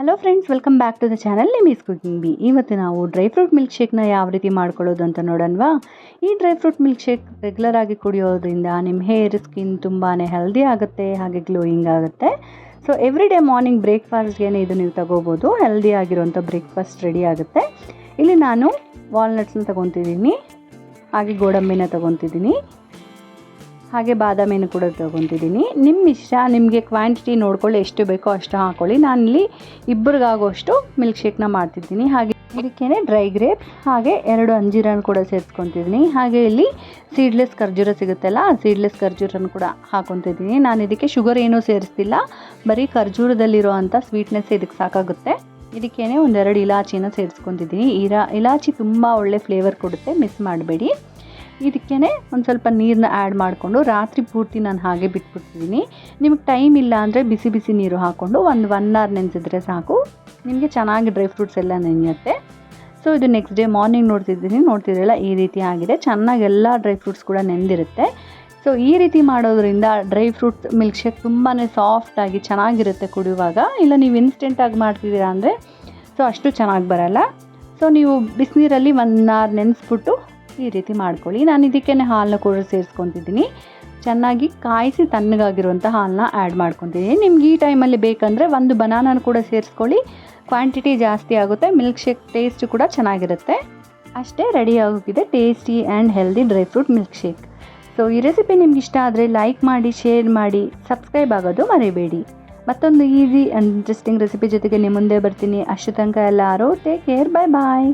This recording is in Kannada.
Hello friends welcome back to the channel Nimi's cooking B ಇವತ್ತು ನಾವು ಡ್ರೈ ಫ್ರೂಟ್ ಮಿಲ್ಕ್ ಶೇಕ್ನ ಯಾವ ರೀತಿ ಮಾಡ್ಕೊಳ್ಳೋದು ಅಂತ ನೋಡೋಣವಾ? ಈ dry fruit milk shake regular ಆಗಿ ಕುಡಿಯೋದ್ರಿಂದ ನಿಮ್ಮ ಹೇರ್ ಸ್ಕಿನ್ ತುಂಬಾ ಹೆಲ್ದಿ ಆಗುತ್ತೆ, ಹಾಗೆ ಗ್ಲೋಯಿಂಗ್ ಆಗುತ್ತೆ. ಸೊ ಎವ್ರಿ ಡೇ ಮಾರ್ನಿಂಗ್ ಬ್ರೇಕ್ಫಾಸ್ಟ್ಗೆ ಇದು ನೀವು ತಗೋಬೋದು. ಹೆಲ್ದಿ ಆಗಿರುವಂಥ ಬ್ರೇಕ್ಫಾಸ್ಟ್ ರೆಡಿ ಆಗುತ್ತೆ. ಇಲ್ಲಿ ನಾನು ವಾಲ್ನಟ್ಸ್ನ ತೊಗೊತಿದ್ದೀನಿ, ಹಾಗೆ ಗೋಡಂಬಿನ ತೊಗೊತಿದ್ದೀನಿ. ಹಾಗೆ ಬಾದಾಮಿಯನ್ನು ಕೂಡ ತೊಗೊತಿದ್ದೀನಿ ನಿಮ್ಮ ಇಷ್ಟ, ನಿಮಗೆ ಕ್ವಾಂಟಿಟಿ ನೋಡ್ಕೊಳ್ಳಿ, ಎಷ್ಟು ಬೇಕೋ ಅಷ್ಟು ಹಾಕ್ಕೊಳ್ಳಿ ನಾನಿಲ್ಲಿ ಇಬ್ಬರಿಗಾಗೋಷ್ಟು ಮಿಲ್ಕ್ ಶೇಕ್ನ ಮಾಡ್ತಿದ್ದೀನಿ. ಹಾಗೆ ಇದಕ್ಕೇನೆ ಡ್ರೈ ಗ್ರೇಪ್ ಹಾಗೆ ಎರಡು ಅಂಜೀರನ್ನು ಕೂಡ ಸೇರಿಸ್ಕೊತಿದ್ದೀನಿ. ಹಾಗೆ ಇಲ್ಲಿ ಸೀಡ್ಲೆಸ್ ಖರ್ಜೂರ ಸಿಗುತ್ತಲ್ಲ, ಆ ಸೀಡ್ಲೆಸ್ ಖರ್ಜೂರನ ಕೂಡ ಹಾಕೊತಿದ್ದೀನಿ. ನಾನು ಇದಕ್ಕೆ ಶುಗರ್ ಏನೂ ಸೇರಿಸ್ತಿಲ್ಲ. ಬರೀ ಖರ್ಜೂರದಲ್ಲಿರೋ ಅಂಥ ಸ್ವೀಟ್ನೆಸ್ ಇದಕ್ಕೆ ಸಾಕಾಗುತ್ತೆ. ಇದಕ್ಕೇನೆ ಒಂದೆರಡು ಇಲಾಚಿನ ಸೇರಿಸ್ಕೊತಿದ್ದೀನಿ. ಇರಾ ಇಲಾಚಿ ತುಂಬ ಒಳ್ಳೆ ಫ್ಲೇವರ್ ಕೊಡುತ್ತೆ. ಮಿಸ್ ಮಾಡಬೇಡಿ. ಇದಕ್ಕೇ ಒಂದು ಸ್ವಲ್ಪ ನೀರನ್ನ ಆ್ಯಡ್ ಮಾಡಿಕೊಂಡು ರಾತ್ರಿ ಪೂರ್ತಿ ನಾನು ಹಾಗೆ ಬಿಟ್ಬಿಡ್ತಿದ್ದೀನಿ ನಿಮಗೆ ಟೈಮ್ ಇಲ್ಲ ಅಂದರೆ ಬಿಸಿ ಬಿಸಿ ನೀರು ಹಾಕ್ಕೊಂಡು ಒಂದು ಒನ್ ಅವರ್ ನೆನೆಸಿದ್ರೆ ಸಾಕು. ನಿಮಗೆ ಚೆನ್ನಾಗಿ ಡ್ರೈ ಫ್ರೂಟ್ಸ್ ಎಲ್ಲ ನೆನೆಯುತ್ತೆ. ಸೊ ಇದು ನೆಕ್ಸ್ಟ್ ಡೇ ಮಾರ್ನಿಂಗ್ ನೋಡ್ತಿದ್ದೀನಿ ನೋಡ್ತಿದ್ರಲ್ಲ, ಈ ರೀತಿ ಆಗಿದೆ. ಚೆನ್ನಾಗಿ ಎಲ್ಲ ಡ್ರೈ ಫ್ರೂಟ್ಸ್ ಕೂಡ ನೆಂದಿರುತ್ತೆ ಸೊ ಈ ರೀತಿ ಮಾಡೋದ್ರಿಂದ ಡ್ರೈ ಫ್ರೂಟ್ಸ್ ಮಿಲ್ಕ್ ಶೇಕ್ ತುಂಬಾ ಸಾಫ್ಟಾಗಿ ಚೆನ್ನಾಗಿರುತ್ತೆ ಕುಡಿಯುವಾಗ. ಇಲ್ಲ, ನೀವು ಇನ್ಸ್ಟೆಂಟಾಗಿ ಮಾಡ್ತಿದ್ದೀರಾ ಅಂದರೆ ಸೊ ಅಷ್ಟು ಚೆನ್ನಾಗಿ ಬರಲ್ಲ. ಸೊ ನೀವು ಬಿಸಿನೀರಲ್ಲಿ ಒನ್ ಅವರ್ ನೆನೆಸ್ಬಿಟ್ಟು ಈ ರೀತಿ ಮಾಡ್ಕೊಳ್ಳಿ. ನಾನು ಇದಕ್ಕೆ ಹಾಲನ್ನ ಕೂಡ ಸೇರಿಸ್ಕೊತಿದ್ದೀನಿ. ಚೆನ್ನಾಗಿ ಕಾಯಿಸಿ ತಣ್ಣಗಾಗಿರುವಂಥ ಹಾಲನ್ನ ಆ್ಯಡ್ ಮಾಡ್ಕೊತಿದ್ದೀನಿ. ನಿಮ್ಗೆ ಈ ಟೈಮಲ್ಲಿ ಬೇಕಂದರೆ ಒಂದು ಬನಾನನ ಕೂಡ ಸೇರಿಸ್ಕೊಳ್ಳಿ. ಕ್ವಾಂಟಿಟಿ ಜಾಸ್ತಿ ಆಗುತ್ತೆ ಮಿಲ್ಕ್ ಶೇಕ್ ಟೇಸ್ಟ್ ಕೂಡ ಚೆನ್ನಾಗಿರುತ್ತೆ. ಅಷ್ಟೇ ರೆಡಿ ಆಗೋಗಿದೆ tasty and healthy dry fruit milk shake so ಈ ರೆಸಿಪಿ ನಿಮ್ಗೆ ಇಷ್ಟ ಆದರೆ ಲೈಕ್ ಮಾಡಿ ಶೇರ್ ಮಾಡಿ ಸಬ್ಸ್ಕ್ರೈಬ್ ಆಗೋದು ಮರಿಬೇಡಿ. ಮತ್ತೊಂದು ಈಸಿ ಆ್ಯಂಡ್ ಇಂಟ್ರೆಸ್ಟಿಂಗ್ ರೆಸಿಪಿ ಜೊತೆಗೆ ನಿಮ್ಮ ಮುಂದೆ ಬರ್ತೀನಿ. ಅಷ್ಟು ತನಕ ಎಲ್ಲರೂ ಟೇಕ್ ಕೇರ್ ಬಾಯ್ ಬಾಯ್